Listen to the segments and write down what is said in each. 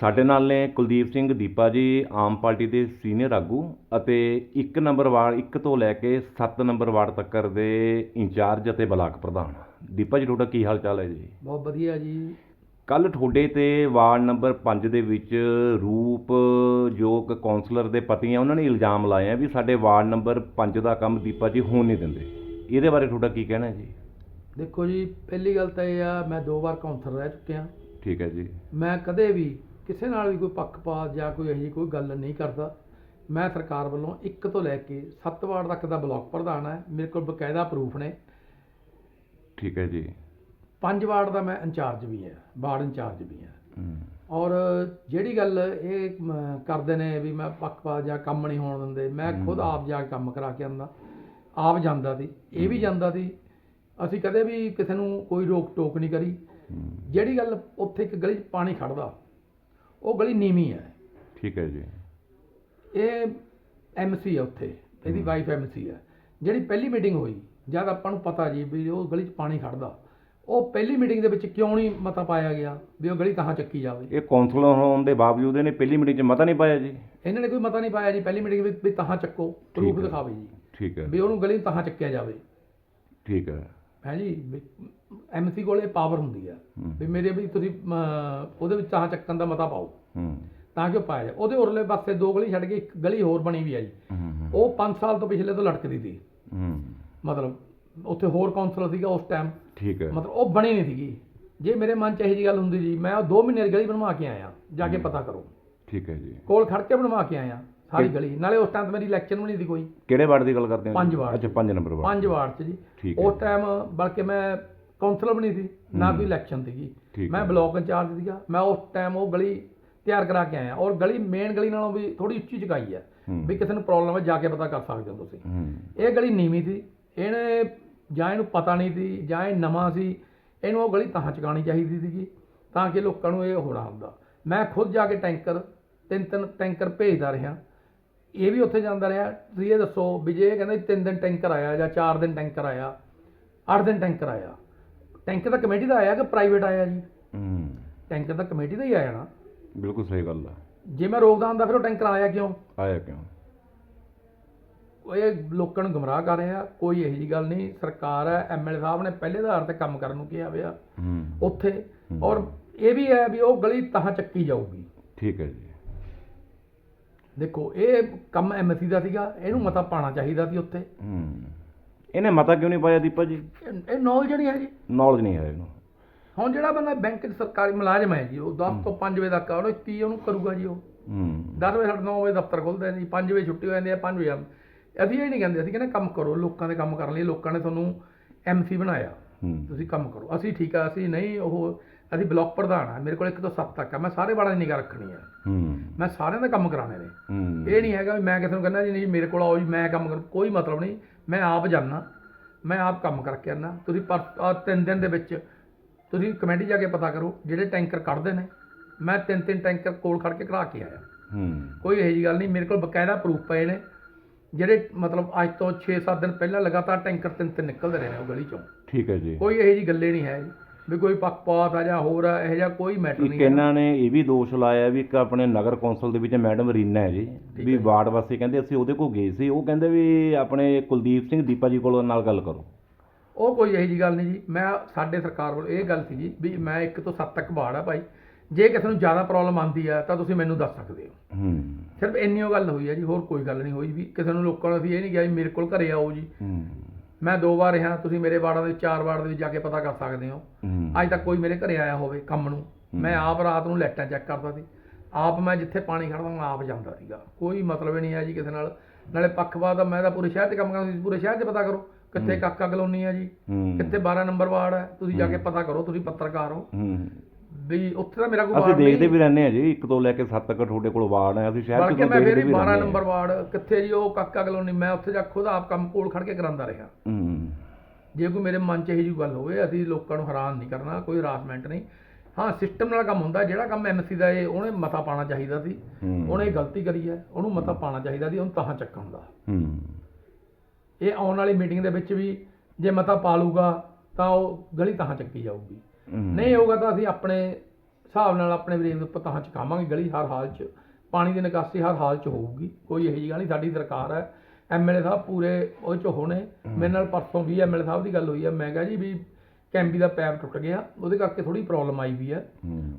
ਸਾਡੇ ਨਾਲ ਨੇ ਕੁਲਦੀਪ ਸਿੰਘ ਦੀਪਾ ਜੀ ਆਮ ਪਾਰਟੀ ਦੇ ਸੀਨੀਅਰ ਆਗੂ ਅਤੇ 1 ਨੰਬਰ ਵਾਰਡ 1 ਤੋਂ ਲੈ ਕੇ 7 ਨੰਬਰ ਵਾਰਡ ਤੱਕ ਦੇ ਇੰਚਾਰਜ ਅਤੇ ਬਲਾਕ ਪ੍ਰਧਾਨ। ਦੀਪਾ ਜੀ ਤੁਹਾਡਾ ਕੀ ਹਾਲ ਚਾਲ ਹੈ ਜੀ? ਬਹੁਤ ਵਧੀਆ ਜੀ। ਕੱਲ ਤੁਹਾਡੇ ਤੇ ਵਾਰਡ ਨੰਬਰ 5 ਦੇ ਵਿੱਚ ਰੂਪ ਜੋ ਕਿ ਕੌਂਸਲਰ ਦੇ ਪਤੀ ਆ ਉਹਨਾਂ ਨੇ ਇਲਜ਼ਾਮ ਲਾਏ ਆ ਵੀ ਸਾਡੇ ਵਾਰਡ ਨੰਬਰ 5 ਦਾ ਕੰਮ ਦੀਪਾ ਜੀ ਹੋਣ ਨਹੀਂ ਦਿੰਦੇ। ਇਹਦੇ ਬਾਰੇ ਤੁਹਾਡਾ ਕੀ ਕਹਿਣਾ ਹੈ ਜੀ? ਦੇਖੋ ਜੀ ਪਹਿਲੀ ਗੱਲ ਤਾਂ ਇਹ ਆ ਮੈਂ ਦੋ ਵਾਰ ਕਾਉਂਸਲਰ ਰਹਿ ਚੁੱਕਿਆ। ਠੀਕ ਹੈ ਜੀ। ਮੈਂ ਕਦੇ ਵੀ ਕਿਸੇ ਨਾਲ ਵੀ ਕੋਈ ਪੱਖਪਾਤ ਜਾਂ ਕੋਈ ਇਹੋ ਜਿਹੀ ਕੋਈ ਗੱਲ ਨਹੀਂ ਕਰਦਾ। ਮੈਂ ਸਰਕਾਰ ਵੱਲੋਂ 1 ਤੋਂ ਲੈ ਕੇ 7 ਵਾਰਡ ਤੱਕ ਦਾ ਬਲਾਕ ਪ੍ਰਧਾਨ ਹੈ। ਮੇਰੇ ਕੋਲ ਬਕਾਇਦਾ ਪ੍ਰੂਫ ਨੇ। ਠੀਕ ਹੈ ਜੀ। 5 ਵਾਰਡ ਦਾ ਮੈਂ ਇੰਚਾਰਜ ਵੀ ਹੈ। ਵਾਰਡ ਇੰਚਾਰਜ ਵੀ ਹੈ। ਔਰ ਜਿਹੜੀ ਗੱਲ ਇਹ ਕਰਦੇ ਨੇ ਵੀ ਮੈਂ ਪੱਖਪਾਤ ਜਾਂ ਕੰਮ ਨਹੀਂ ਹੋਣ ਦਿੰਦੇ ਮੈਂ ਖੁਦ ਆਪ ਜਾ ਕੇ ਕੰਮ ਕਰਾ ਕੇ ਆਂਦਾ ਆਪ ਜਾਂਦਾ ਸੀ। ਇਹ ਵੀ ਜਾਂਦਾ ਸੀ। ਅਸੀਂ ਕਦੇ ਵੀ ਕਿਸੇ ਨੂੰ ਕੋਈ ਰੋਕ ਟੋਕ ਨਹੀਂ ਕਰੀ। ਜਿਹੜੀ ਗੱਲ ਉੱਥੇ ਇੱਕ ਗਲੀ 'ਚ ਪਾਣੀ ਖੜਦਾ ਉਹ ਗਲੀ ਨੀਵੀਂ ਹੈ। ਠੀਕ ਹੈ ਜੀ। ਇਹ ਐਮਸੀ ਹੈ ਉੱਥੇ ਇਹਦੀ ਵਾਈਫ ਐਮਸੀ ਹੈ। ਜਿਹੜੀ ਪਹਿਲੀ ਮੀਟਿੰਗ ਹੋਈ ਜਦ ਆਪਾਂ ਨੂੰ ਪਤਾ ਜੀ ਵੀ ਉਹ ਗਲੀ 'ਚ ਪਾਣੀ ਖੜਦਾ ਉਹ ਪਹਿਲੀ ਮੀਟਿੰਗ ਦੇ ਵਿੱਚ ਕਿਉਂ ਨਹੀਂ ਮਤਾ ਪਾਇਆ ਗਿਆ ਵੀ ਉਹ ਗਲੀ ਕਹਾਂ ਚੱਕੀ ਜਾਵੇ? ਇਹ ਕੌਂਸਲਰ ਹੋਣ ਦੇ ਬਾਵਜੂਦ ਇਹਨੇ ਪਹਿਲੀ ਮੀਟਿੰਗ 'ਚ ਮਤਾ ਨਹੀਂ ਪਾਇਆ ਜੀ। ਇਹਨਾਂ ਨੇ ਕੋਈ ਮਤਾ ਨਹੀਂ ਪਾਇਆ ਜੀ ਪਹਿਲੀ ਮੀਟਿੰਗ ਵਿੱਚ ਵੀ ਤਹਾਂ ਚੱਕੋ ਪ੍ਰੂਫ। ਦਿਖਾਵੇ ਜੀ। ਠੀਕ ਹੈ। ਵੀ ਉਹਨੂੰ ਗਲੀ ਤਹਾਂ ਚੱਕਿਆ ਜਾਵੇ। ਠੀਕ ਹੈ। ਹੈ ਜੀ ਐਮਸੀ ਕੋਲੇ ਪਾਵਰ ਹੁੰਦੀ ਹੂੰ। ਵੀ ਮੇਰੇ ਵੀ ਤੁਸੀਂ ਉਹਦੇ ਵਿੱਚ ਤਹਾਂ ਚੱਕਣ ਦਾ ਮਤਾ ਪਾਓ। ਤਾਂ ਕਿ ਉਹ ਪਾਇਆ ਉਹਦੇ ਉਰਲੇ ਪਾਸੇ ਦੋ ਗਲੀ ਛੱਡ ਕੇ ਇੱਕ ਗਲੀ ਹੋਰ ਬਣੀ ਵੀ ਆ ਜੀ। ਉਹ 5 ਸਾਲ ਤੋਂ ਪਿਛਲੇ ਤੋਂ ਲਟਕਦੀ ਸੀ। ਮਤਲਬ ਉੱਥੇ ਹੋਰ ਕਾਉਂਸਲਰ ਸੀਗਾ ਉਸ ਟਾਈਮ ਠੀਕ ਹੈ। ਮਤਲਬ ਉਹ ਬਣੀ ਨਹੀਂ ਸੀਗੀ। ਜੇ ਮੇਰੇ ਮਨ ਚ ਇਹੋ ਜਿਹੀ ਗੱਲ ਹੁੰਦੀ ਜੀ ਮੈਂ ਉਹ 2 ਮਹੀਨੇ ਦੀ ਗਲੀ ਬਣਵਾ ਕੇ ਆਇਆ। ਜਾ ਕੇ ਪਤਾ ਕਰੋ। ਠੀਕ ਹੈ ਜੀ। ਕੋਲ ਖੜ ਕੇ ਬਣਵਾ ਕੇ ਆਇਆ। ਸਾਰੀ ਗਲੀ। ਨਾਲੇ ਉਸ ਟਾਈਮ ਤੇ ਮੇਰੀ ਇਲੈਕਸ਼ਨ ਵੀ ਨਹੀਂ ਸੀ ਕੋਈ। ਕਿਹੜੇ ਵਾਰਡ ਦੀ ਗੱਲ ਕਰਦੇ ਹੋ ਪੰਜ? ਵਾਰਡ। ਅੱਛਾ 5 ਨੰਬਰ ਵਾਰਡ। ਪੰਜ ਵਾਰਡ ਚ ਜੀ। ਠੀਕ ਉਸ ਟਾਈਮ ਬਲਕਿ ਮੈਂ ਕਾਉਂਸਲਰ ਵੀ ਨਹੀਂ ਸੀ ਨਾ ਕੋਈ ਇਲੈਕਸ਼ਨ ਸੀਗੀ। ਠੀਕ ਮੈਂ ਹੈ। ਬਲਾਕ ਇੰਚਾਰਜ ਸੀਗਾ। ਮੈਂ ਉਸ ਟਾਈਮ ਉਹ ਗਲੀ ਤਿਆਰ ਕਰਾ ਕੇ ਆਇਆ। ਔਰ ਗਲੀ ਮੇਨ ਗਲੀ ਨਾਲੋਂ ਵੀ ਥੋੜੀ ਉੱਚੀ ਚੁਕਾਈ ਹੈ। ਹੂੰ। ਵੀ ਕਿਸੇ ਨੂੰ ਪ੍ਰੋਬਲਮ ਹੈ ਜਾ ਕੇ ਪਤਾ ਕਰ ਸਕਦੇ ਹੋ ਤੁਸੀਂ। ਹੂੰ। ਇਹ ਗਲੀ ਨੀਵੀਂ ਸੀ। ਇਹਨੇ ਜਾਂ ਇਹਨੂੰ ਪਤਾ ਨਹੀਂ ਸੀ ਜਾਂ ਇਹ ਨਵਾਂ ਸੀ। ਇਹਨੂੰ ਉਹ ਗਲੀ ਤਾਂ ਚੁਕਾਉਣੀ ਚਾਹੀਦੀ ਸੀਗੀ ਤਾਂ ਕਿ ਲੋਕਾਂ ਨੂੰ ਇਹ ਹੋਣਾ ਹੁੰਦਾ। ਮੈਂ ਖੁਦ ਜਾ ਕੇ ਟੈਂਕਰ ਤਿੰਨ ਤਿੰਨ ਟੈਂਕਰ ਭੇਜਦਾ ਰਿਹਾ। ਇਹ ਵੀ ਉੱਥੇ ਜਾਂਦਾ ਰਿਹਾ। ਤੁਸੀਂ ਇਹ ਦੱਸੋ ਵੀ ਜੇ ਇਹ ਕਹਿੰਦਾ ਤਿੰਨ ਦਿਨ ਟੈਂਕਰ ਆਇਆ ਜਾਂ ਚਾਰ ਦਿਨ ਟੈਂਕਰ ਆਇਆ ਅੱਠ ਦਿਨ ਟੈਂਕਰ ਆਇਆ ਟੈਂਕਰ ਤਾਂ ਕਮੇਟੀ ਦਾ ਆਇਆ ਕਿ ਪ੍ਰਾਈਵੇਟ ਆਇਆ ਜੀ? ਹੂੰ। ਟੈਂਕਰ ਤਾਂ ਕਮੇਟੀ ਦਾ ਹੀ ਆਇਆ ਨਾ। ਬਿਲਕੁਲ ਸਹੀ ਗੱਲ ਆ। ਜੇ ਮੈਂ ਰੋਕਦਾ ਹੁੰਦਾ ਫਿਰ ਉਹ ਟੈਂਕਰ ਆਇਆ ਕਿਉਂ? ਆਇਆ ਕਿਉਂ? ਇਹ ਲੋਕਾਂ ਨੂੰ ਗਮਰਾਹ ਕਰ ਰਿਹਾ ਕੋਈ ਇਹੋ ਜਿਹੀ ਗੱਲ ਨਹੀਂ। ਸਰਕਾਰ ਹੈ ਐਮਐਲਏ ਸਾਹਿਬ ਨੇ ਪਹਿਲੇ ਆਧਾਰ ਤੇ ਕੰਮ ਕਰਨ ਨੂੰ ਕਿਹਾ ਹੋਇਆ ਹੂੰ। ਉੱਥੇ। ਔਰ ਇਹ ਵੀ ਹੈ ਵੀ ਉਹ ਗਲੀ ਤਾਂ ਚੱਕੀ ਜਾਊਗੀ। ਠੀਕ ਹੈ ਜੀ। ਦੇਖੋ ਇਹ ਕੰਮ ਐਮਸੀ ਦਾ ਸੀਗਾ ਇਹਨੂੰ ਮਤਾ ਪਾਣਾ ਚਾਹੀਦਾ ਸੀ ਉੱਥੇ। ਹੂੰ। ਇਹਨੇ ਮਤਾ ਕਿਉਂ ਨਹੀਂ ਪਾਇਆ ਦੀਪਾ ਜੀ? ਇਹ- ਇਹ ਨੌਲੇਜ ਨਹੀਂ ਹੈ ਜੀ ਨੌਲੇਜ ਨਹੀਂ ਹੈ ਇਹਨੂੰ। ਹੁਣ ਜਿਹੜਾ ਬੰਦਾ ਬੈਂਕ 'ਚ ਸਰਕਾਰੀ ਮੁਲਾਜ਼ਮ ਹੈ ਜੀ ਉਹ 10 ਤੋਂ 5 ਵਜੇ ਤੱਕ ਆ ਉਹਨੂੰ ਕੀ ਉਹਨੂੰ ਕਰੂਗਾ ਜੀ ਉਹ? ਹੂੰ। 10 ਵਜੇ ਸਾਡਾ 9 ਵਜੇ ਦਫ਼ਤਰ ਖੁੱਲਦੇ ਨੇ ਜੀ 5 ਵਜੇ ਛੁੱਟੀ ਹੋ ਜਾਂਦੀ ਹੈ 5 ਵਜੇ ਆ- ਅਸੀਂ ਇਹ ਨਹੀਂ ਕਹਿੰਦੇ ਅਸੀਂ ਕਹਿੰਦੇ ਕੰਮ ਕਰੋ ਲੋਕਾਂ ਦੇ ਕੰਮ ਕਰਨ ਲਈ ਲੋਕਾਂ ਨੇ ਤੁਹਾਨੂੰ ਐਮਸੀ ਬਣਾਇਆ। ਹੂੰ। ਤੁਸੀਂ ਕੰਮ ਕਰੋ। ਅਸੀਂ ਠੀਕ ਆ ਅਸੀਂ ਨਹੀਂ ਉਹ ਅਸੀਂ ਬਲਾਕ ਪ੍ਰਧਾਨ ਆ ਮੇਰੇ ਕੋਲ 1 ਤੋਂ 7 ਤੱਕ ਆ ਮੈਂ ਸਾਰੇ ਵਾਲਾਂ ਦੀ ਨਿਗਾਹ ਰੱਖਣੀ ਆ। ਹੂੰ। ਮੈਂ ਸਾਰਿਆਂ ਦਾ ਕੰਮ ਕਰਾਣੇ ਨੇ। ਇਹ ਨਹੀਂ ਹੈਗਾ ਵੀ ਮੈਂ ਕਿਸੇ ਨੂੰ ਕਹਿੰਦਾ ਜੀ ਨਹੀਂ ਮੇਰੇ ਕੋਲ ਆਓ ਜੀ ਮੈਂ ਕੰਮ ਕਰ ਕੋਈ ਮਤਲਬ ਨਹੀਂ ਮੈਂ ਆਪ ਜਾਣਾ ਮੈਂ ਆਪ ਕੰਮ ਕਰਕੇ ਆਉਣਾ ਤੁਸੀਂ ਪਰ ਤਿੰਨ ਦਿਨ ਦੇ ਵਿੱਚ ਤੁਸੀਂ ਕਮੇਟੀ ਜਾ ਕੇ ਪਤਾ ਕਰੋ ਜਿਹੜੇ ਟੈਂਕਰ ਕੱਢਦੇ ਨੇ ਮੈਂ ਤਿੰਨ ਤਿੰਨ ਟੈਂਕਰ ਕੋਲ ਖੜ ਕੇ ਕਢਾ ਕੇ ਆਇਆ। ਹੂੰ। ਕੋਈ ਇਹੋ ਜਿਹੀ ਗੱਲ ਨਹੀਂ ਮੇਰੇ ਕੋਲ ਬਕਾਇਦਾ ਪ੍ਰੂਫ ਪਏ ਨੇ ਜਿਹੜੇ ਮਤਲਬ ਅੱਜ ਤੋਂ 6-7 ਦਿਨ ਪਹਿਲਾਂ ਲਗਾਤਾਰ ਟੈਂਕਰ ਤਿੰਨ ਤਿੰਨ ਨਿਕਲਦੇ ਰਹੇ ਨੇ ਉਹ ਗਲੀ ਚੋਂ। ਠੀਕ ਹੈ ਜੀ। ਕੋਈ ਇਹੋ ਜਿਹੀ ਗੱਲੇ ਨਹੀਂ ਹੈ ਜੀ। ਵੀ ਕੋਈ ਪੱਖਪਾਤ ਆ ਜਾਂ ਹੋਰ ਆ ਇਹੋ ਜਿਹਾ ਕੋਈ ਮੈਟਰ ਇੱਕ ਨਹੀਂ ਹੈ ਇਹਨਾਂ ਨੇ ਇਹ ਵੀ ਦੋਸ਼ ਲਾਇਆ ਵੀ ਇੱਕ ਆਪਣੇ ਨਗਰ ਕੌਂਸਲ ਦੇ ਵਿੱਚ ਮੈਡਮ ਰੀਨਾ ਹੈ ਜੀ ਵੀ ਵਾਰਡ ਵਾਸੀ ਕਹਿੰਦੇ ਅਸੀਂ ਉਹਦੇ ਕੋਲ ਗਏ ਸੀ ਉਹ ਕਹਿੰਦੇ ਵੀ ਆਪਣੇ ਕੁਲਦੀਪ ਸਿੰਘ ਦੀਪਾ ਜੀ ਕੋਲ ਨਾਲ ਗੱਲ ਕਰੋ। ਉਹ ਕੋਈ ਇਹੋ ਜਿਹੀ ਗੱਲ ਨਹੀਂ ਜੀ ਮੈਂ ਸਾਡੇ ਸਰਕਾਰ ਵੱਲੋਂ ਇਹ ਗੱਲ ਸੀ ਜੀ ਵੀ ਮੈਂ 1 ਤੋਂ 7 ਤੱਕ ਬਾੜ ਆ ਭਾਈ ਜੇ ਕਿਸੇ ਨੂੰ ਜ਼ਿਆਦਾ ਪ੍ਰੋਬਲਮ ਆਂਦੀ ਆ ਤਾਂ ਤੁਸੀਂ ਮੈਨੂੰ ਦੱਸ ਸਕਦੇ ਹੋ। ਹੂੰ। ਸਿਰਫ ਇੰਨੀ ਓ ਗੱਲ ਹੋਈ ਹੈ ਜੀ ਹੋਰ ਕੋਈ ਗੱਲ ਨਹੀਂ ਹੋਈ ਵੀ ਕਿਸੇ ਨੂੰ ਲੋਕਾਂ ਨੂੰ ਅਸੀਂ ਇਹ ਨਹੀਂ ਕਿਹਾ ਵੀ ਮੇਰੇ ਕੋਲ ਘਰੇ ਆਓ ਜੀ। ਹੂੰ। ਮੈਂ ਦੋ ਵਾਰ ਰਿਹਾ ਤੁਸੀਂ ਮੇਰੇ ਵਾਰਡਾਂ ਦੇ ਵਿੱਚ, ਚਾਰ ਵਾਰਡ ਦੇ ਵਿੱਚ ਜਾ ਕੇ ਪਤਾ ਕਰ ਸਕਦੇ ਹੋ। ਅੱਜ ਤੱਕ ਕੋਈ ਮੇਰੇ ਘਰੇ ਆਇਆ ਹੋਵੇ ਕੰਮ ਨੂੰ। ਮੈਂ ਆਪ ਰਾਤ ਨੂੰ ਲਾਈਟਾਂ ਚੈੱਕ ਕਰਦਾ ਸੀ। ਆਪ ਮੈਂ ਜਿੱਥੇ ਪਾਣੀ ਖੜਦਾ ਮੈਂ ਆਪ ਜਾਂਦਾ ਸੀਗਾ। ਕੋਈ ਮਤਲਬ ਹੀ ਨਹੀਂ ਹੈ ਜੀ ਕਿਸੇ ਨਾਲ। ਨਾਲੇ ਪੱਖਪਾਤ ਦਾ ਮੈਂ ਤਾਂ ਪੂਰੇ ਸ਼ਹਿਰ 'ਚ ਕੰਮ ਕਰਦਾ ਸੀ ਪੂਰੇ ਸ਼ਹਿਰ 'ਚ ਪਤਾ ਕਰੋ ਕਿੱਥੇ ਕਾਕਾ ਕਲੋਨੀ ਹੈ ਜੀ। ਕਿੱਥੇ 12 ਨੰਬਰ ਵਾਰਡ ਹੈ ਤੁਸੀਂ ਜਾ ਕੇ ਪਤਾ ਕਰੋ ਤੁਸੀਂ ਪੱਤਰਕਾਰ ਹੂੰ। ਵੀ ਉੱਥੇ ਤਾਂ ਮੇਰਾ ਕੋਈ ਅਸੀਂ ਵਾਰਡ ਦੇਖਦੇ ਨਹੀਂ। ਵੀ ਰਹਿੰਦੇ ਆ ਜੀ ਇੱਕ ਤੋਂ ਲੈ ਕੇ 7 ਤੱਕ ਤੁਹਾਡੇ ਕੋਲ ਵਾਰਡ ਹੈ ਅਸੀਂ ਸ਼ਹਿਰ ਚ ਬਲਕਿ ਤਾਂ ਮੈਂ ਦੇਖਦੇ ਫੇਰ ਵੀ 12 ਰਹਿੰਦੇ ਨੰਬਰ ਵਾਰਡ ਕਿੱਥੇ ਜੀ ਉਹ ਕਾਕਾ ਕਲੋਨੀ ਮੈਂ ਉੱਥੇ ਜਾ ਖੁਦ ਆਪ ਕੰਮ ਕੋਲ ਖੜ ਕੇ ਕਰਾਂਦਾ ਰਿਹਾ। ਹੂੰ। ਜੇ ਕੋਈ ਮੇਰੇ ਮਨ 'ਚ ਇਹੋ ਜਿਹੀ ਗੱਲ ਹੋਵੇ ਅਸੀਂ ਲੋਕਾਂ ਨੂੰ ਹੈਰਾਨ ਨਹੀਂ ਕਰਨਾ ਕੋਈ ਹਰਾਸਮੈਂਟ ਨਹੀਂ। ਹਾਂ ਸਿਸਟਮ ਨਾਲ ਕੰਮ ਹੁੰਦਾ ਜਿਹੜਾ ਕੰਮ ਐਮਸੀ ਦਾ ਇਹ ਉਹਨੇ ਮਤਾ ਪਾਣਾ ਚਾਹੀਦਾ ਸੀ। ਹੂੰ। ਉਹਨੇ ਗਲਤੀ ਕਰੀ ਹੈ ਉਹਨੂੰ ਮਤਾ ਪਾਣਾ ਚਾਹੀਦਾ ਸੀ ਉਹਨੂੰ ਤਾਂ ਚੱਕਣ ਦਾ ਹੂੰ। ਇਹ ਆਉਣ ਵਾਲੀ ਮੀਟਿੰਗ ਦੇ ਵਿੱਚ ਵੀ ਜੇ ਮਤਾ ਪਾ ਲੂਗਾ ਤਾਂ ਉਹ ਗਲੀ ਤਾਂ ਚੱਕੀ ਜਾਊਗੀ। ਨਹੀਂ ਹੋਊਗਾ ਤਾਂ ਅਸੀਂ ਆਪਣੇ ਹਿਸਾਬ ਨਾਲ ਆਪਣੇ ਦੇ ਉੱਪਰ ਤਾਂ ਚਕਾਵਾਂਗੇ ਗਲੀ ਹਰ ਹਾਲ 'ਚ। ਪਾਣੀ ਦੀ ਨਿਕਾਸੀ ਹਰ ਹਾਲ 'ਚ ਹੋਊਗੀ। ਕੋਈ ਇਹੋ ਜਿਹੀ ਗੱਲ ਨਹੀਂ ਸਾਡੀ ਸਰਕਾਰ ਹੈ। ਐਮਐਲਏ ਸਾਹਿਬ ਪੂਰੇ ਉਹ 'ਚ ਹੋਣੇ। ਮੇਰੇ ਨਾਲ ਪਰਸੋਂ ਵੀ ਐਮਐਲਏ ਸਾਹਿਬ ਦੀ ਗੱਲ ਹੋਈ ਹੈ। ਮੈਂ ਕਿਹਾ ਜੀ ਵੀ ਕੈਂਬੀ ਦਾ ਪੈਪ ਟੁੱਟ ਗਿਆ। ਉਹਦੇ ਕਰਕੇ ਥੋੜੀ ਪ੍ਰੋਬਲਮ ਆਈ ਵੀ ਹੈ।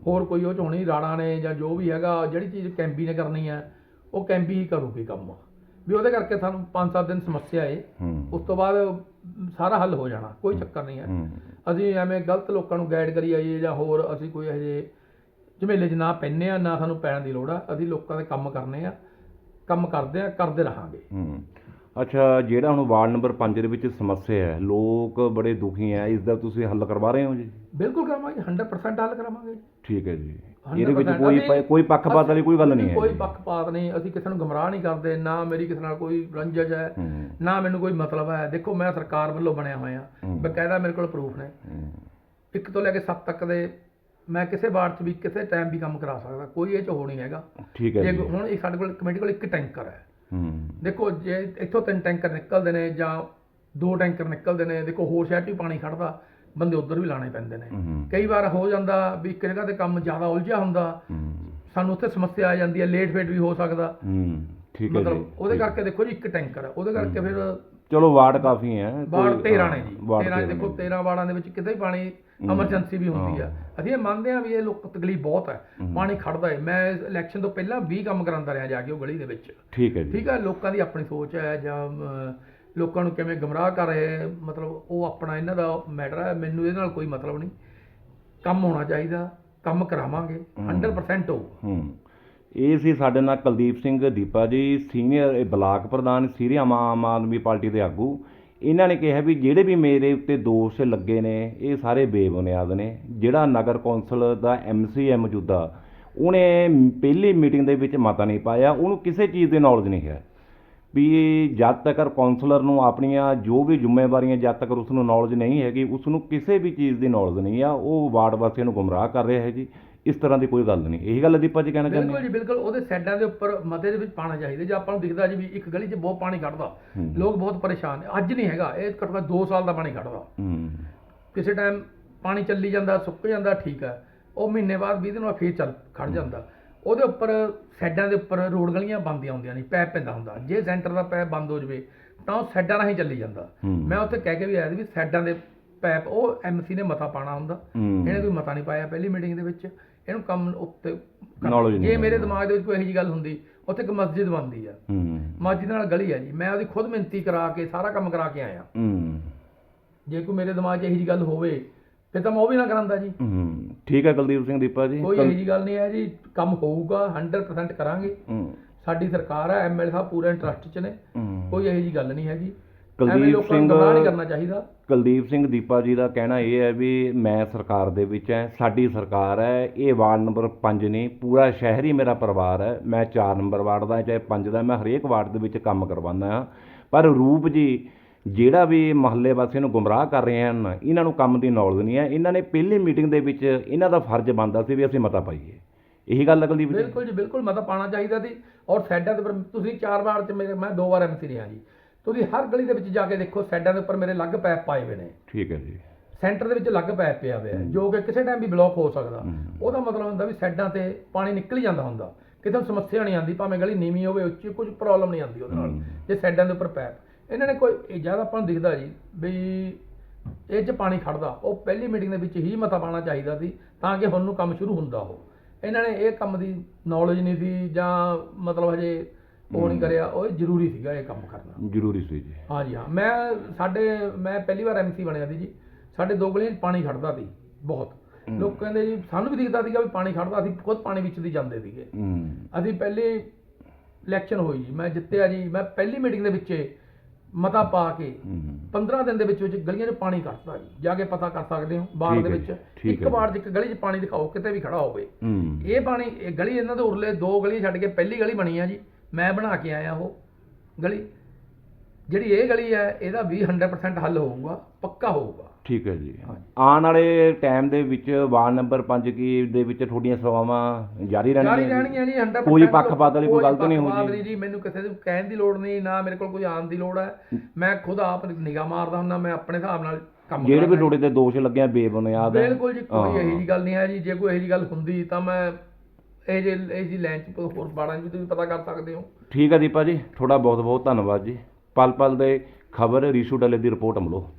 ਹੋਰ ਕੋਈ ਉਹ 'ਚ ਹੋਣੀ ਰਾਣਾ ਨੇ ਜਾਂ ਜੋ ਵੀ ਹੈਗਾ ਜਿਹੜੀ ਚੀਜ਼ ਕੈਂਬੀ ਨੇ ਕਰਨੀ ਹੈ ਉਹ ਕੈਂਬੀ ਹੀ ਕਰੂਗੀ ਕੰਮ। ਵੀ ਉਹਦੇ ਕਰਕੇ ਸਾਨੂੰ 5-7 ਦਿਨ ਸਮੱਸਿਆ ਏ ਹੂੰ। ਉਸ ਤੋਂ ਬਾਅਦ ਸਾਰਾ ਹੱਲ ਹੋ ਜਾਣਾ ਕੋਈ ਚੱਕਰ ਨਹੀਂ ਹੈ। ਅਸੀਂ ਐਵੇਂ ਗਲਤ ਲੋਕਾਂ ਨੂੰ ਗਾਈਡ ਕਰੀ ਆਈਏ ਜਾਂ ਹੋਰ ਅਸੀਂ ਕੋਈ ਇਹੋ ਜਿਹੇ ਝਮੇਲੇ 'ਚ ਨਾ ਪੈਂਦੇ ਆ ਨਾ ਸਾਨੂੰ ਪੈਣ ਦੀ ਲੋੜ ਆ। ਅਸੀਂ ਲੋਕਾਂ ਦੇ ਕੰਮ ਕਰਨੇ ਆ ਕੰਮ ਕਰਦੇ ਆ ਕਰਦੇ ਰਹਾਂਗੇ। ਅੱਛਾ ਜਿਹੜਾ ਹੁਣ ਵਾਰਡ ਨੰਬਰ 5 ਦੇ ਵਿੱਚ ਸਮੱਸਿਆ ਹੈ ਲੋਕ ਬੜੇ ਦੁਖੀ ਹੈ ਇਸ ਦਾ ਤੁਸੀਂ ਹੱਲ ਕਰਵਾ ਰਹੇ ਹੋ ਜੀ? ਬਿਲਕੁਲ ਕਰਾਵਾਂਗੇ 100% ਹੱਲ ਕਰਾਵਾਂਗੇ। ਠੀਕ ਹੈ ਜੀ। ਇਹਦੇ ਵਿੱਚ 100% ਕੋਈ ਕੋਈ ਪੱਖਪਾਤ ਵਾਲੀ ਕੋਈ ਗੱਲ ਨਹੀਂ ਹੈ ਕੋਈ। ਪੱਖਪਾਤ ਨਹੀਂ ਅਸੀਂ ਕਿਸੇ ਨੂੰ ਗਮਰਾਹ ਨਹੀਂ ਕਰਦੇ ਨਾ ਮੇਰੀ ਕਿਸੇ ਨਾਲ ਕੋਈ ਰੰਜਿਸ਼ ਹੈ ਨਾ ਮੈਨੂੰ ਕੋਈ ਮਤਲਬ ਹੈ। ਦੇਖੋ ਮੈਂ ਸਰਕਾਰ ਵੱਲੋਂ ਬਣਿਆ ਹੋਇਆ। ਬਕਾਇਦਾ ਮੇਰੇ ਕੋਲ ਪ੍ਰੂਫ ਨੇ। ਇੱਕ ਤੋਂ ਲੈ ਕੇ 7 ਤੱਕ ਦੇ ਮੈਂ ਕਿਸੇ ਵਾਰਡ 'ਚ ਵੀ ਕਿਸੇ ਟਾਈਮ ਵੀ ਕੰਮ ਕਰਾ ਸਕਦਾ ਕੋਈ ਇਹ 'ਚ ਹੋ ਨਹੀਂ ਹੈਗਾ। ਠੀਕ ਹੈ ਜੇ ਹੁਣ ਇਹ ਸਾਡੇ ਕੋਲ ਕਮੇਟੀ ਕੋਲ ਇੱਕ ਟੈਂਕਰ ਹੂੰ ਦੇਖੋ ਜੇ ਇੱਥੋਂ ਤਿੰਨ ਟੈਂਕਰ ਨਿਕਲਦੇ ਨੇ ਜਾਂ ਦੋ ਟੈਂਕਰ ਨਿਕਲਦੇ ਨੇ ਦੇਖੋ ਹੋਰ ਸ਼ਹਿਰ 'ਚ ਵੀ ਪਾਣੀ ਖੜਦਾ ਬੰਦੇ ਉੱਧਰ ਵੀ ਲਾਣੇ ਪੈਂਦੇ ਨੇ। ਕਈ ਵਾਰ ਹੋ ਜਾਂਦਾ ਵੀ ਇੱਕ ਜਗ੍ਹਾ ਤੇ ਕੰਮ ਜ਼ਿਆਦਾ ਉਲਝਿਆ ਹੁੰਦਾ ਸਾਨੂੰ ਉੱਥੇ ਸਮੱਸਿਆ ਆ ਜਾਂਦੀ ਹੈ ਲੇਟ ਫੇਟ ਵੀ ਹੋ ਸਕਦਾ। ਹੂੰ ਠੀਕ ਹੈ ਮਤਲਬ ਉਹਦੇ ਕਰਕੇ ਦੇਖੋ ਜੀ ਇੱਕ ਟੈਂਕਰ ਉਹਦੇ ਕਰਕੇ ਫਿਰ ਚਲੋ ਵਾਰਡ ਕਾਫੀ ਹੈ। ਵਾਰਡ ਕੋਈ- 13 ਹਾਂ, ਨੇ ਜੀ। ਵਾਰਡ 13 13 ਦੇਖੋ 13 ਵਾਰਡਾਂ ਦੇ ਵਿੱਚ ਕਿਤੇ ਵੀ ਪਾਣੀ ਐਮਰਜੈਂਸੀ ਵੀ ਹੁੰਦੀ ਆ। ਅਸੀਂ ਇਹ ਮੰਨਦੇ ਆ ਵੀ ਇਹ ਲੋਕ ਤਕਲੀਫ ਬਹੁਤ ਹੈ। ਪਾਣੀ ਖੜਦਾ ਹੈ ਮੈਂ ਇਲੈਕਸ਼ਨ ਤੋਂ ਪਹਿਲਾਂ 20 ਕੰਮ ਕਰਾਂਦਾ ਰਿਹਾ ਜਾ ਕੇ ਉਹ ਗਲੀ ਦੇ ਵਿੱਚ। ਠੀਕ ਹੈ ਜੀ। ਠੀਕ ਹੈ ਲੋਕਾਂ ਦੀ ਆਪਣੀ ਸੋਚ ਹੈ ਜਾਂ ਲੋਕਾਂ ਨੂੰ ਕਿਵੇਂ ਗਮਰਾਹ ਕਰ ਰਹੇ ਮਤਲਬ ਉਹ ਆਪਣਾ ਇਹਨਾਂ ਦਾ ਮੈਟਰ ਹੈ ਮੈਨੂੰ ਇਹਦੇ ਨਾਲ ਕੋਈ ਮਤਲਬ ਨਹੀਂ। ਕੰਮ ਹੋਣਾ ਚਾਹੀਦਾ। ਕੰਮ ਕਰਾਵਾਂਗੇ। 100% ਹੋ। ਹੂੰ। ਇਹ ਸੀ ਸਾਡੇ ਨਾਲ ਕੁਲਦੀਪ ਸਿੰਘ ਦੀਪਾ ਜੀ ਸੀਨੀਅਰ ਇਹ ਬਲਾਕ ਪ੍ਰਧਾਨ ਸੀਰੀਆ ਆਮ ਆਦਮੀ ਪਾਰਟੀ ਦੇ ਆਗੂ। ਇਹਨਾਂ ਨੇ ਕਿਹਾ ਵੀ ਜਿਹੜੇ ਵੀ ਮੇਰੇ ਉੱਤੇ ਦੋਸ਼ ਲੱਗੇ ਨੇ, ਇਹ ਸਾਰੇ ਬੇਬੁਨਿਆਦ ਨੇ। ਜਿਹੜਾ ਨਗਰ ਕੌਂਸਲ ਦਾ ਐਮਸੀ ਹੈ ਮੌਜੂਦਾ, ਉਹਨੇ ਪਹਿਲੀ ਮੀਟਿੰਗ ਦੇ ਵਿੱਚ ਮਤਾ ਨਹੀਂ ਪਾਇਆ, ਉਹਨੂੰ ਕਿਸੇ ਚੀਜ਼ ਦੀ ਨੌਲੇਜ ਨਹੀਂ ਹੈ। ਵੀ ਜਦ ਤੱਕ ਕਾਉਂਸਲਰ ਨੂੰ ਆਪਣੀਆਂ ਜੋ ਵੀ ਜ਼ਿੰਮੇਵਾਰੀਆਂ, ਜਦ ਤੱਕ ਉਸ ਨੂੰ ਨੌਲੇਜ ਨਹੀਂ ਹੈਗੀ, ਉਸ ਨੂੰ ਕਿਸੇ ਵੀ ਚੀਜ਼ ਦੀ ਨੌਲੇਜ ਨਹੀਂ ਆ, ਉਹ ਵਾਰਡ ਵਾਸੀਆਂ ਨੂੰ ਗੁੰਮਰਾਹ ਕਰ ਰਿਹਾ ਹੈ ਜੀ। ਇਸ ਤਰ੍ਹਾਂ ਦੀ ਕੋਈ ਗੱਲ ਨਹੀਂ। ਇਹੀ ਗੱਲ ਦੀਪਾ ਜੀ ਕਹਿਣਾ ਚਾਹੁੰਦੇ ਬਿਲਕੁਲ ਜੀ ਬਿਲਕੁਲ। ਉਹਦੇ ਸਾਈਡਾਂ ਦੇ ਉੱਪਰ ਮਤੇ ਦੇ ਵਿੱਚ ਪਾਣਾ ਚਾਹੀਦਾ। ਜੇ ਆਪਾਂ ਨੂੰ ਦਿਖਦਾ ਜੀ ਵੀ ਇੱਕ ਗਲੀ 'ਚ ਬਹੁਤ ਪਾਣੀ ਖੜਦਾ ਲੋਕ ਬਹੁਤ ਪਰੇਸ਼ਾਨ। ਨੇ ਅੱਜ ਨਹੀਂ ਹੈਗਾ। ਇਹ ਘੱਟੋ ਘੱਟ 2 ਸਾਲ ਦਾ ਪਾਣੀ ਹੂੰ। ਕਿਸੇ ਟਾਈਮ ਪਾਣੀ ਚੱਲੀ ਜਾਂਦਾ ਸੁੱਕ ਜਾਂਦਾ ਠੀਕ ਹੈ। ਉਹ ਮਹੀਨੇ ਬਾਅਦ 20 ਦਿਨ ਬਾਅਦ ਫੇਰ ਚੱਲ ਖੜ ਜਾਂਦਾ। ਉਹਦੇ ਉੱਪਰ ਸਾਈਡਾਂ ਦੇ ਉੱਪਰ ਰੋਡ ਗਲੀਆਂ ਬੰਦੀਆਂ ਹੁੰਦੀਆਂ ਨਹੀਂ ਪੈਪ ਪੈਂਦਾ ਹੁੰਦਾ। ਜੇ ਸੈਂਟਰ ਦਾ ਪੈਪ ਬੰਦ ਹੋ ਜਵੇ ਤਾਂ ਉਹ ਸਾਈਡਾਂ ਰਾਹੀਂ ਚੱਲੀ ਜਾਂਦਾ। ਮੈਂ ਉੱਥੇ ਕਹਿ ਕੇ ਵੀ ਆਇਆ ਸੀ ਵੀ ਸਾਈਡਾਂ ਦੇ ਪੈਪ ਉਹ ਐਮਸੀ ਨੇ ਮਤਾ ਪਾਣਾ ਹੁੰਦਾ। ਇਹਨੇ ਕੋਈ ਮਤਾ ਨਹੀਂ ਪਾਇਆ ਪਹਿਲੀ ਮੀਟਿੰਗ ਦੇ ਵਿੱਚ। ਇਹਨੂੰ ਕੰਮ ਉੱਤੇ ਨਹੀਂ ਜੇ ਮੇਰੇ ਦਿਮਾਗ ਦੇ ਵਿੱਚ ਕੋਈ ਇਹੋ ਜਿਹੀ ਗੱਲ ਹੁੰਦੀ ਉੱਥੇ ਇੱਕ ਮਸਜਿਦ ਬਣਦੀ ਆ। ਮਸਜਿਦ ਨਾਲ ਗਲੀ ਆ ਜੀ। ਮੈਂ ਉਹਦੀ ਖੁਦ ਮਿਹਨਤੀ ਕਰਾ ਕੇ ਸਾਰਾ ਕੰਮ ਕਰਾ ਕੇ ਆਇਆ। ਹੂੰ। ਜੇ ਕੋਈ ਮੇਰੇ ਦਿਮਾਗ 'ਚ ਇਹੋ ਜਿਹੀ ਗੱਲ ਹੋਵੇ ਫਿਰ ਤਾਂ ਮੈਂ ਉਹ ਵੀ ਨਾ ਕਰਾਂਦਾ ਜੀ। ਹੂੰ। ਠੀਕ ਹੈ ਕੁਲਦੀਪ ਸਿੰਘ ਦੀਪਾ ਜੀ। ਕੋਈ ਇਹੋ ਜਿਹੀ ਗੱਲ ਨਹੀਂ ਹੈ ਜੀ। ਕੰਮ ਹੋਊਗਾ 100% ਕਰਾਂਗੇ। ਸਾਡੀ ਸਰਕਾਰ ਹੈ ਐਮਐਲ ਸਾਹਿਬ ਪੂਰੇ ਇੰਟਰਸਟ 'ਚ ਨੇ। ਕੋਈ ਇਹੋ ਜਿਹੀ ਗੱਲ ਨਹੀਂ ਹੈਗੀ। ਕੁਲਦੀਪ ਲੋਕਾਂ ਨੂੰ ਸਿੰਘ- ਗੁੰਮਰਾਹ ਨਹੀਂ ਕਰਨਾ ਚਾਹੀਦਾ। ਕੁਲਦੀਪ ਸਿੰਘ ਦੀਪਾ ਜੀ ਦਾ ਕਹਿਣਾ ਇਹ ਹੈ ਵੀ ਮੈਂ ਸਰਕਾਰ ਦੇ ਵਿੱਚ ਹੈ ਸਾਡੀ ਸਰਕਾਰ ਹੈ ਇਹ ਵਾਰਡ ਨੰਬਰ 5 ਨਹੀਂ ਪੂਰਾ ਸ਼ਹਿਰ ਹੀ ਮੇਰਾ ਪਰਿਵਾਰ ਹੈ ਮੈਂ 4 ਨੰਬਰ ਵਾਰਡ ਦਾ ਚਾਹੇ 5 ਦਾ ਮੈਂ ਹਰੇਕ ਵਾਰਡ ਦੇ ਵਿੱਚ ਕੰਮ ਕਰਵਾਉਂਦਾ ਹਾਂ। ਪਰ ਰੂਪ ਜੀ ਜਿਹੜਾ ਵੀ ਮਹੱਲੇ ਵਾਸੀਆਂ ਨੂੰ ਗੁੰਮਰਾਹ ਕਰ ਰਹੇ ਹਨ ਇਹਨਾਂ ਨੂੰ ਕੰਮ ਦੀ ਨੌਲੇਜ ਨਹੀਂ ਹੈ। ਇਹਨਾਂ ਨੇ ਪਹਿਲੀ ਮੀਟਿੰਗ ਦੇ ਵਿੱਚ ਇਹਨਾਂ ਦਾ ਫਰਜ਼ ਬਣਦਾ ਸੀ ਵੀ ਅਸੀਂ ਮਤਾ ਪਾਈਏ। ਇਹੀ ਗੱਲ ਹੈ ਕੁਲਦੀਪ ਜੀ? ਬਿਲਕੁਲ ਜੀ ਬਿਲਕੁਲ ਮਤਾ ਪਾਣਾ ਚਾਹੀਦਾ ਸੀ। ਔਰ ਉੱਪਰ ਤੁਸੀਂ ਚਾਰ ਵਾਰ 'ਚ ਮੇਰੇ ਮੈਂ ਦੋ ਵਾਰ ਐਮਸੀ ਰਿਹਾ ਜੀ। ਤੁਸੀਂ ਹਰ ਗਲੀ ਦੇ ਵਿੱਚ ਜਾ ਕੇ ਦੇਖੋ ਸਾਈਡਾਂ ਦੇ ਉੱਪਰ ਮੇਰੇ ਅਲੱਗ ਪੈਪ ਪਾਏ ਹੋਏ ਨੇ। ਠੀਕ ਹੈ ਜੀ। ਸੈਂਟਰ ਦੇ ਵਿੱਚ ਅਲੱਗ ਪੈਪ ਪਿਆ ਹੋਇਆ ਹੈ, ਜੋ ਕਿ ਕਿਸੇ ਟਾਈਮ ਵੀ ਬਲੌਕ ਹੋ ਸਕਦਾ। ਉਹਦਾ ਮਤਲਬ ਹੁੰਦਾ ਵੀ ਸਾਈਡਾਂ ਤੇ ਪਾਣੀ ਨਿਕਲ ਹੀ ਜਾਂਦਾ ਹੁੰਦਾ। ਕਿਤੇ ਸਮੱਸਿਆ ਨਹੀਂ ਆਉਂਦੀ ਭਾਵੇਂ ਗਲੀ ਨੀਵੀਂ ਹੋਵੇ ਉੱਚੀ ਕੁਝ ਪ੍ਰੋਬਲਮ ਨਹੀਂ ਆਉਂਦੀ ਉਹਦੇ ਨਾਲ ਜੇ ਸਾਈਡਾਂ ਦੇ ਉੱਪਰ ਪੈਪ। ਇਹਨਾਂ ਨੇ ਕੋਈ ਇਹ ਜ਼ਿਆਦਾ ਆਪਾਂ ਨੂੰ ਦਿਖਦਾ ਜੀ ਵੀ ਇਹ 'ਚ ਪਾਣੀ ਖੜਦਾ ਉਹ ਪਹਿਲੀ ਮੀਟਿੰਗ ਦੇ ਵਿੱਚ ਹੀ ਮਤਾ ਪਾਣਾ ਚਾਹੀਦਾ ਸੀ ਤਾਂ ਕਿ ਹੁਣ ਨੂੰ ਕੰਮ ਸ਼ੁਰੂ ਹੁੰਦਾ ਉਹ। ਇਹਨਾਂ ਨੇ ਇਹ ਕੰਮ ਦੀ ਨੌਲੇਜ ਨਹੀਂ ਸੀ ਜਾਂ ਮਤਲਬ ਹਜੇ ਉਹ ਨਹੀਂ ਕਰਿਆ ਉਹ ਜ਼ਰੂਰੀ ਸੀਗਾ ਇਹ ਕੰਮ ਕਰਨਾ। ਜ਼ਰੂਰੀ ਸੀ ਜੀ। ਹਾਂਜੀ ਹਾਂ। ਮੈਂ ਸਾਡੇ ਮੈਂ ਪਹਿਲੀ ਵਾਰ ਐਮਸੀ ਬਣਿਆ ਸੀ ਜੀ। ਸਾਡੇ ਦੋ ਗਲੀਆਂ 'ਚ ਪਾਣੀ ਖੜਦਾ ਸੀ ਬਹੁਤ। ਲੋਕ ਕਹਿੰਦੇ ਜੀ ਸਾਨੂੰ ਵੀ ਦਿਖਦਾ ਸੀਗਾ ਵੀ ਪਾਣੀ ਖੜਦਾ ਅਸੀਂ ਖੁਦ ਪਾਣੀ ਵਿੱਚ ਦੀ ਜਾਂਦੇ ਸੀਗੇ। ਅਸੀਂ ਪਹਿਲੇ ਇਲੈਕਸ਼ਨ ਹੋਈ ਜੀ ਮੈਂ ਜਿੱਤਿਆ ਜੀ ਮੈਂ ਪਹਿਲੀ ਮੀਟਿੰਗ ਦੇ ਵਿੱਚ ਮਤਾ ਪਾ ਕੇ ਹੂੰ 15 ਦਿਨ ਦੇ ਵਿੱਚ ਵਿੱਚ ਗਲੀਆਂ 'ਚ ਪਾਣੀ ਕੱਢਦਾ ਜੀ। ਜਾ ਕੇ ਪਤਾ ਕਰ ਸਕਦੇ ਹੋ ਠੀਕ ਦੇ ਵਿੱਚ। ਇੱਕ ਵਾਰ ਇੱਕ ਗਲੀ 'ਚ ਪਾਣੀ ਦਿਖਾਓ ਕਿਤੇ ਵੀ ਖੜਾ ਹੋਵੇ। ਇਹ ਪਾਣੀ ਇਹ ਗਲੀ ਇਹਨਾਂ ਦੇ ਉਰਲੇ ਦੋ ਗਲੀਆਂ ਛੱਡ ਕੇ ਪਹਿਲੀ ਗਲੀ ਬਣੀ ਆ ਜੀ। ਮੈਂ ਬਣਾ ਕੇ ਆਇਆ ਉਹ ਗਲੀ ਜਿਹੜੀ ਇਹ ਗਲੀ ਹੈ ਇਹਦਾ ਵੀ 100% ਹੱਲ ਹੋਊਗਾ ਪੱਕਾ ਹੋਊਗਾ ਠੀਕ ਹੈ ਜੀ। ਆਉਣ ਵਾਲੇ ਟਾਈਮ ਦੇ ਵਿੱਚ ਵਾਰਡ ਨੰਬਰ 5 ਕੀ ਦੇ ਵਿੱਚ ਤੁਹਾਡੀਆਂ ਸੇਵਾਵਾਂ ਜਾਰੀ ਰਹਿਣਗੀਆਂ ਜੀ? ਰਹਿਣਗੀਆਂ ਜੀ 100% ਕੋਈ ਪੱਖਪਾਤ ਵਾਲੀ ਕੋਈ ਗਲਤ ਨਹੀਂ ਹੋਊਗੀ। ਜੀ ਮੈਨੂੰ ਕਿਸੇ ਦੇ ਕਹਿਣ ਦੀ ਲੋੜ ਨਹੀਂ ਨਾ ਮੇਰੇ ਕੋਲ ਕੋਈ ਆਉਣ ਦੀ ਲੋੜ ਹੈ ਮੈਂ ਖੁਦ ਆਪ ਨਿਗਾਹ ਮਾਰਦਾ ਹੁੰਦਾ ਮੈਂ ਆਪਣੇ ਹਿਸਾਬ ਨਾਲ ਕੰਮ ਜਿਹੜੇ ਵੀ ਤੁਹਾਡੇ ਤੇ ਦੋਸ਼ ਲੱਗੇ ਆ ਬੇਬੁਨਿਆਦ ਹੈ ਬਿਲਕੁਲ ਜੀ ਕੋਈ। ਇਹੋ ਜੀ ਗੱਲ ਨਹੀਂ ਹੈ ਜੀ ਜੇ ਕੋਈ ਇਹੋ ਜੀ ਗੱਲ ਹੁੰਦੀ ਤਾਂ ਮੈਂ ਇਹ ਜੇ, ਇਹ ਜੀ ਲਾਈਨ ਚ ਹੋਰ ਬਾੜਾਂ 'ਚ ਤੁਸੀਂ ਪਤਾ ਕਰ ਸਕਦੇ ਹੋ। ਠੀਕ ਹੈ ਦੀਪਾ ਜੀ ਤੁਹਾਡਾ ਬਹੁਤ ਬਹੁਤ ਧੰਨਵਾਦ ਜੀ। ਪਲ ਪਲ ਦੇ ਖਬਰ ਰੀਸ਼ੂ ਡੱਲੇ ਦੀ ਰਿਪੋਰਟ ਮਿਲੋ।